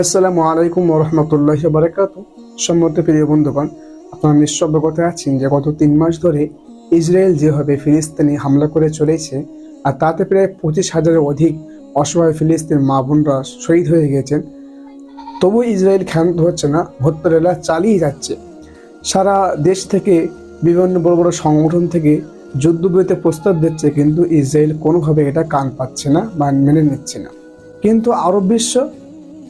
আসসালামু আলাইকুম রহমতুল্লাহ বারাকাতু সম্মত প্রিয় বন্ধুগণ, আপনারা নিশ্চয় কথা আছেন যে গত তিন মাস ধরে ইসরায়েল যেভাবে ফিলিস্তিনে হামলা করে চলেছে আর তাতে প্রায় পঁচিশ হাজারের অধিক অসহায় ফিলিস্তিন মা বোনরা শহীদ হয়ে গেছেন, তবু ইসরায়েল ক্ষান্ত হচ্ছে না হত্যারেলা চালিয়ে যাচ্ছে। সারা দেশ থেকে বিভিন্ন বড় বড় সংগঠন থেকে যুদ্ধবিরতির প্রস্তাব দিচ্ছে, কিন্তু ইসরায়েল কোনোভাবে এটা কান পাচ্ছে না বা মেনে নিচ্ছে না। কিন্তু আরব বিশ্ব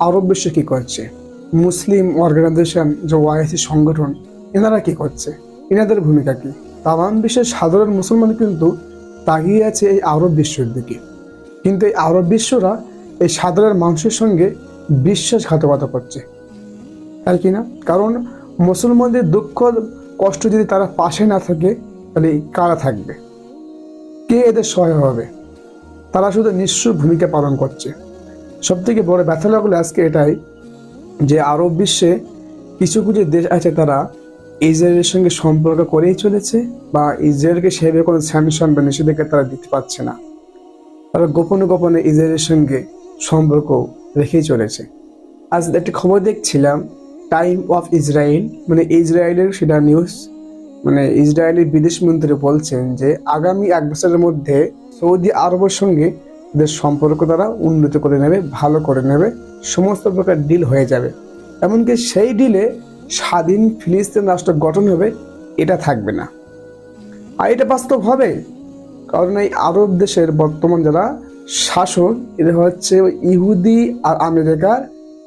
আরব বিশ্ব কি করছে? মুসলিম অর্গানাইজেশন যে ওয়াইসি সংগঠন, এনারা কি করছে? এনাদের ভূমিকা কি? তাম বিশ্বের সাধারণ মুসলমান কিন্তু তাগিয়ে আছে এই আরব বিশ্বের দিকে। কিন্তু এই আরব বিশ্বরা এই সাধারণ মানুষের সঙ্গে বিশ্বাসঘাতকতা করছে। তাই কি না? কারণ মুসলমানদের দুঃখ, কষ্ট যদি তারা পাশে না থাকে, তাহলে কারা থাকবে? কে এদের সহায় হবে? তারা শুধু নিঃস্ব ভূমিকা পালন করছে। সব থেকে বড় ব্যথা লাগল আজকে এটাই যে আরব বিশ্বে কিছু কিছু দেশ আছে তারা ইসরায়েলের সঙ্গে সম্পর্ক করেই চলেছে বা ইসরায়েলকে সেভাবে কোনো স্যাংশন বা নিষেধাজ্ঞা তারা দিতে পারছে না। তারা গোপনে গোপনে ইসরায়েলের সঙ্গে সম্পর্ক রেখেই চলেছে। আজ একটি খবর দেখছিলাম টাইম অফ ইসরায়েল মানে ইসরায়েলের সেটা নিউজ মানে ইসরায়েলের বিদেশ মন্ত্রী বলছেন যে আগামী এক বছরের মধ্যে সৌদি আরবের সঙ্গে এদের সম্পর্ক তারা উন্নত করে নেবে, ভালো করে নেবে, সমস্ত প্রকার ডিল হয়ে যাবে। এমনকি সেই ডিলে স্বাধীন ফিলিস্তিন রাষ্ট্র গঠন হবে, এটা থাকবে না। আর এটা বাস্তব হবে, কারণ এই আরব দেশের বর্তমান যারা শাসক এদের হচ্ছে ইহুদি আর আমেরিকার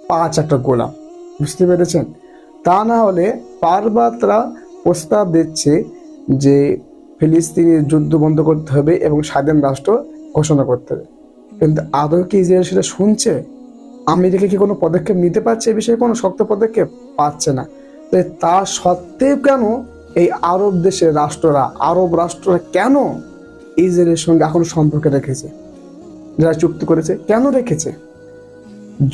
পাঁচ একটা গোলাম। বুঝতে পেরেছেন? তা না হলে বারবার তারা প্রস্তাব দিচ্ছে যে ফিলিস্তিনের যুদ্ধ বন্ধ করতে হবে এবং স্বাধীন রাষ্ট্র ঘোষণা করতে হবে। কিন্তু আদৌ কি ইসরায়েল সেটা শুনছে, আমেরিকা কি কোনো পদক্ষেপ নিতে পারছে এ বিষয়ে কোনো শক্ত পদক্ষেপ? পাচ্ছে না। তো তা সত্ত্বেও কেন এই আরব দেশের রাষ্ট্ররা, আরব রাষ্ট্ররা কেন ইসরায়েলের সঙ্গে এখন সম্পর্কে রেখেছে? যারা চুক্তি করেছে, কেন রেখেছে?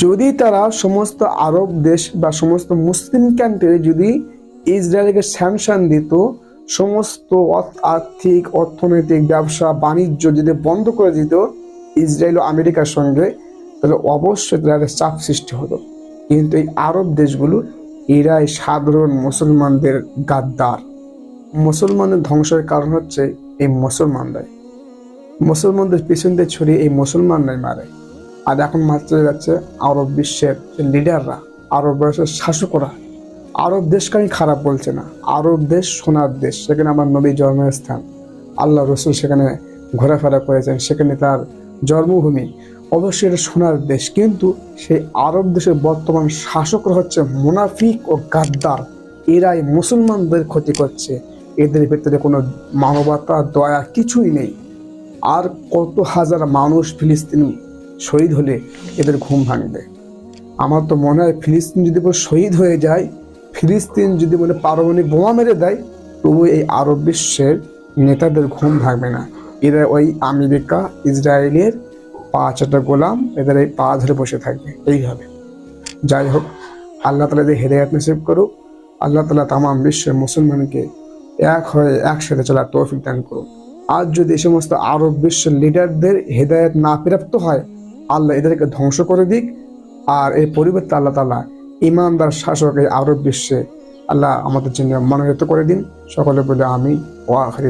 যদি তারা সমস্ত আরব দেশ বা সমস্ত মুসলিম কান্ট্রি যদি ইসরায়েলকে স্যাংশন দিত, সমস্ত আর্থিক অর্থনৈতিক, ব্যবসা, বাণিজ্য যদি বন্ধ করে দিত ইসরায়েল ও আমেরিকার সঙ্গে তাহলে অবশ্যই তাদের চাপ সৃষ্টি হতো। কিন্তু এই আরব দেশগুলো, এরাই সাধারণ মুসলমানদের গাদ্দার। মুসলমানের ধ্বংসের কারণ হচ্ছে এই মুসলমানরাই। মুসলমানদের পিছন দিয়ে ছড়িয়ে এই মুসলমানরাই মারে। আর এখন মাত্র যাচ্ছে আরব বিশ্বের লিডাররা আরব বয়সের শাসকরা। আরব দেশকে আমি খারাপ বলছে না। আরব দেশ সোনার দেশ, সেখানে আমার নবী জন্মস্থান আল্লাহ রসুল সেখানে ঘোরাফেরা করেছেন, সেখানে তার জন্মভূমি। অবশ্যই এটা সোনার দেশ, কিন্তু সেই আরব দেশের বর্তমান শাসকরা হচ্ছে মুনাফিক ও গাদ্দার। এরাই মুসলমানদের ক্ষতি করছে। এদের ভেতরে কোনো মানবতা, দয়া কিছুই নেই। আর কত হাজার মানুষ ফিলিস্তিন শহীদ হলে এদের ঘুম ভাঙবে? আমার তো মনে হয় ফিলিস্তিন যদি বলে শহীদ হয়ে যায়, ফিলিস্তিন যদি বলে পারমাণবিক বোমা মেরে দেয় তবু এই আরব বিশ্বের নেতাদের ঘুম ভাঙবে না। এরা ওই আমেরিকা, ইসরায়েলের পা চারটা গোলাম এদের এই পা ধরে বসে থাকবে এইভাবে। যাই হোক, আল্লাহ তালা যে হেদায়াত নসিব করুক, আল্লাহ তালা তামাম বিশ্বের মুসলমানকে এক হয়ে একসাথে চলার তৌফিক দান করুক। আজ যদি এই সমস্ত আরব বিশ্বের লিডারদের হেদায়ত না প্রাপ্ত হয়, আল্লাহ এদেরকে ধ্বংস করে দিক। আর এই পরিবর্তে আল্লাহ তালা ইমানদার শাসক এই আরব বিশ্বে আল্লাহ আমাদের জন্য মনোনীত করে দিন। সকলে বলে আমি ওয়াহরি